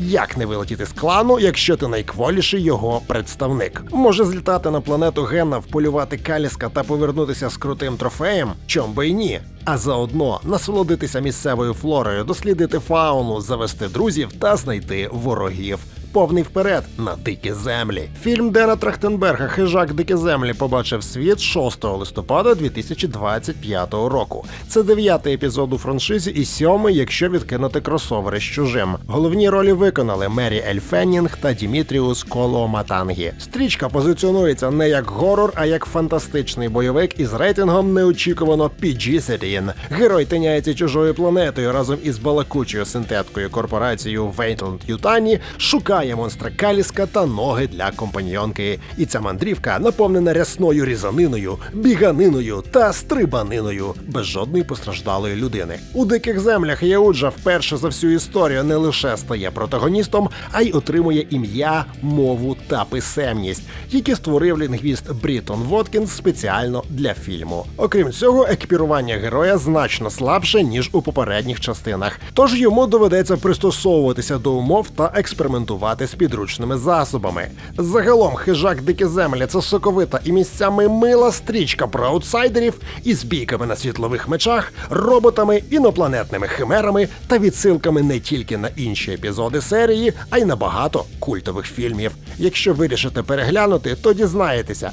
Як не вилетіти з клану, якщо ти найкволіший його представник? Може злітати на планету Гена, вполювати каліска та повернутися з крутим трофеєм? Чом би й ні? А заодно насолодитися місцевою флорою, дослідити фауну, завести друзів та знайти ворогів. Повний вперед на дикі землі. Фільм Дена Трахтенберга Хижак Дикі землі побачив світ 6 листопада 2025 року. Це дев'ятий епізод у франшизі і сьомий, якщо відкинути кросовери з чужим. Головні ролі виконали Мері Ель Феннінг та Дімітріус Коло Матангі. Стрічка позиціонується не як горор, а як фантастичний бойовик із рейтингом неочікувано PG-13. Герой тиняється чужою планетою разом із балакучою синтеткою корпорацією Вейтланд Ютані, шукає монстра Каліска та ноги для компаньйонки. І ця мандрівка наповнена рясною різаниною, біганиною та стрибаниною без жодної постраждалої людини. У диких землях Яуджа вперше за всю історію не лише стає протагоністом, а й отримує ім'я, мову та писемність, які створив лінгвіст Брітон Воткінс спеціально для фільму. Окрім цього, екіпірування героя значно слабше ніж у попередніх частинах, тож йому доведеться пристосовуватися до умов та експериментувати з підручними засобами. Загалом, хижак дикі землі це соковита і місцями мила стрічка про аутсайдерів із бійками на світлових мечах, роботами, інопланетними химерами та відсилками не тільки на інші епізоди серії, а й на багато культових фільмів. Якщо вирішите переглянути, то дізнаєтеся,